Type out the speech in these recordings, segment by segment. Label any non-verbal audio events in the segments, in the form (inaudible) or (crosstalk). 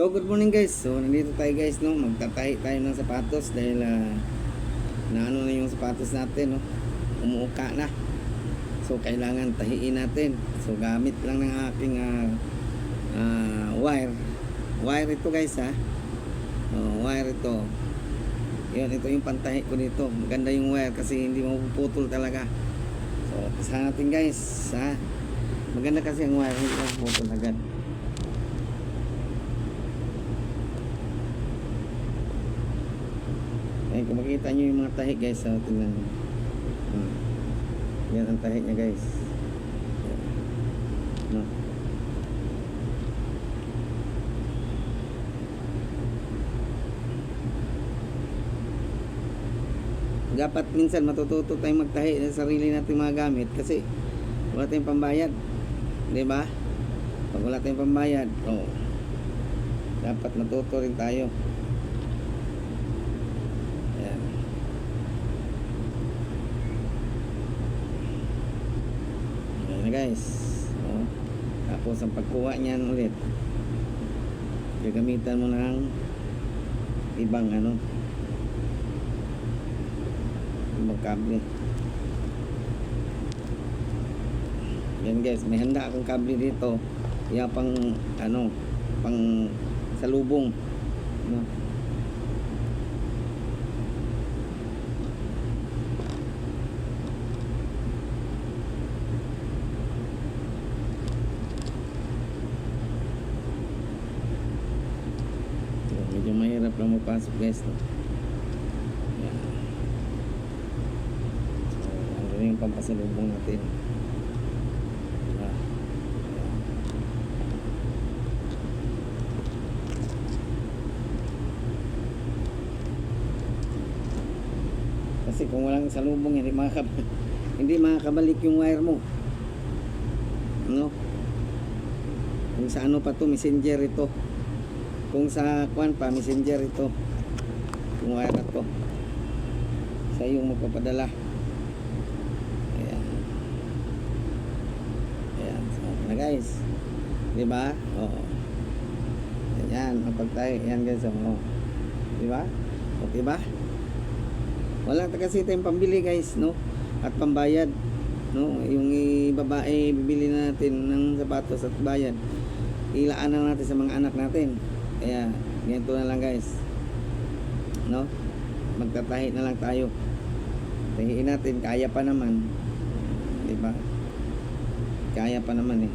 So good morning guys. So nandito tayo guys no, magtatahi tayo ng sapatos dahil ah, naano na yung sapatos natin no. Umuuka na. So kailangan tahiin natin. So gamit lang ng aking ah, ah, wire. Wire ito guys ha. Oh, wire ito. Yun, ito yung pantahi ko dito. Maganda yung wire kasi hindi mapuputol talaga. So, umpisa natin guys ha. Maganda kasi ang wire, hindi mapuputol agad. Ayun, kung makita nyo yung mga tahi guys, so, tingnan nyo. Hmm. Yan ang tahi niya guys. No. Dapat minsan matututo tayong magtahi ng sarili nating mga gamit kasi wala tayong pambayad. Di ba? Pag wala tayong pambayad, oh, dapat matuto rin tayo. Ayan. Ayan na guys. Oh. Tapos ang pagkuha niyan ulit, gagamitan mo ng ibang ano, ibang kable. Yan guys, may handa akong kable dito. Yan pang ano, pang salubong. No? So, medyo mahirap lang mapasok guys no? Yan. So, ano yung pampasalubong natin? Ah, kasi kung walang salubong hindi makakab (laughs) hindi makakabalik yung wire mo. No kung sa ano pa to messenger ito kung sa kwan pa messenger ito. Yung wire to. Sa yung magpapadala. Ayan. Ayan. So, na guys. Di ba? Oo. Ayan. Kapag tayo. Ayan guys. Oo. Di ba? O di ba? Wala ta kasi tayong pambili guys no? At pambayad no? Yung babae bibili na natin ng sapatos at bayad. Ilaan na natin sa mga anak natin kaya ganito na lang guys. No? Magtatahi na lang tayo. Tahiin natin kaya pa naman. Di ba? Kaya pa naman eh.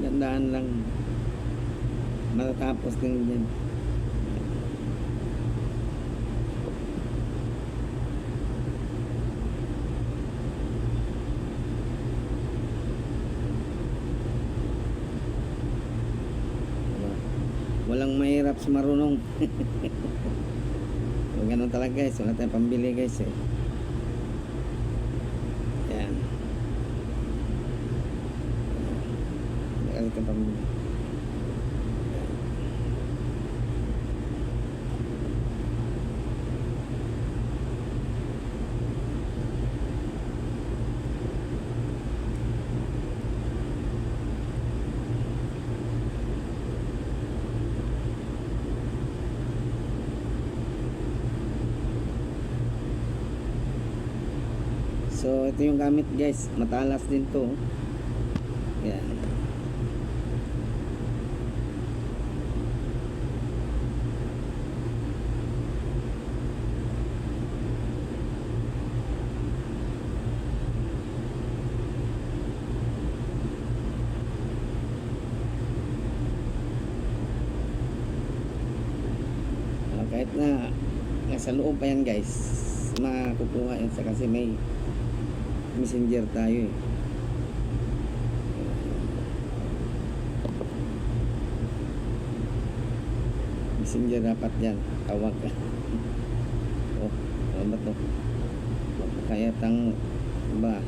Gandaan lang. Matatapos din yan Walang mahirap sa marunong. (laughs) so, ganun talaga guys. Wala tayong pambili guys eh. Yan. Wala tayong pambili. So, ito yung gamit guys. Matalas din to. Yan. Ah, kahit na nasa loob pa yan guys makukuha yan sa kasi may messenger tayo eh. Messenger dapat yan. Tawag ka. (laughs) Oh ano ba to? Kaya tang ba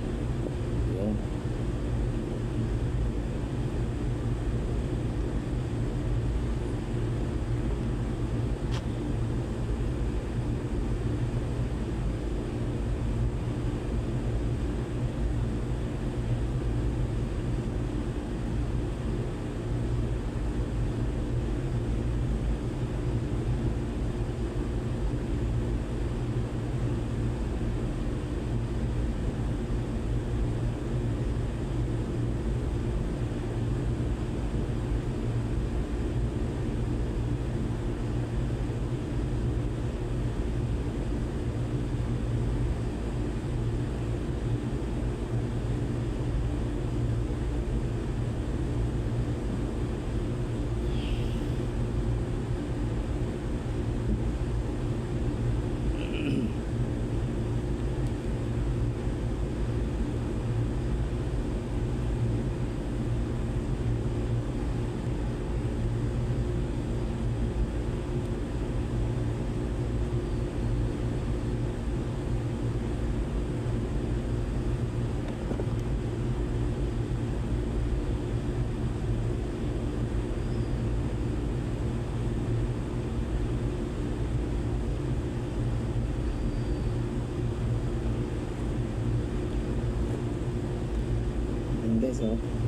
days.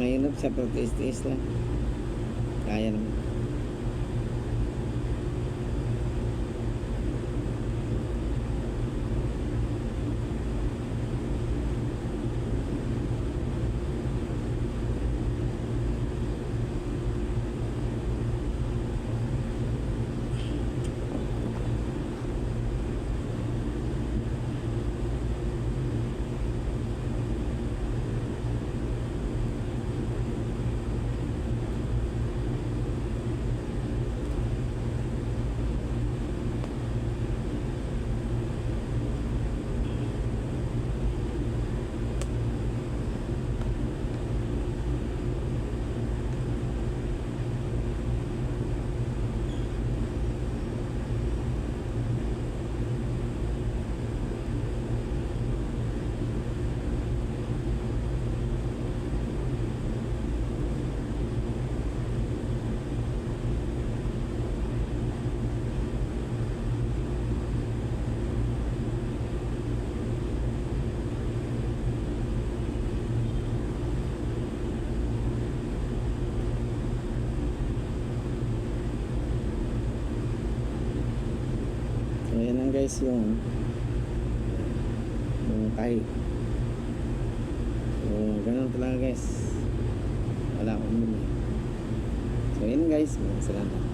mahirap sa protestis lang. Kaya naman. Yan lang guys yung yung kahit so, ganun talaga guys. Wala akong muli so, yan guys mga salamat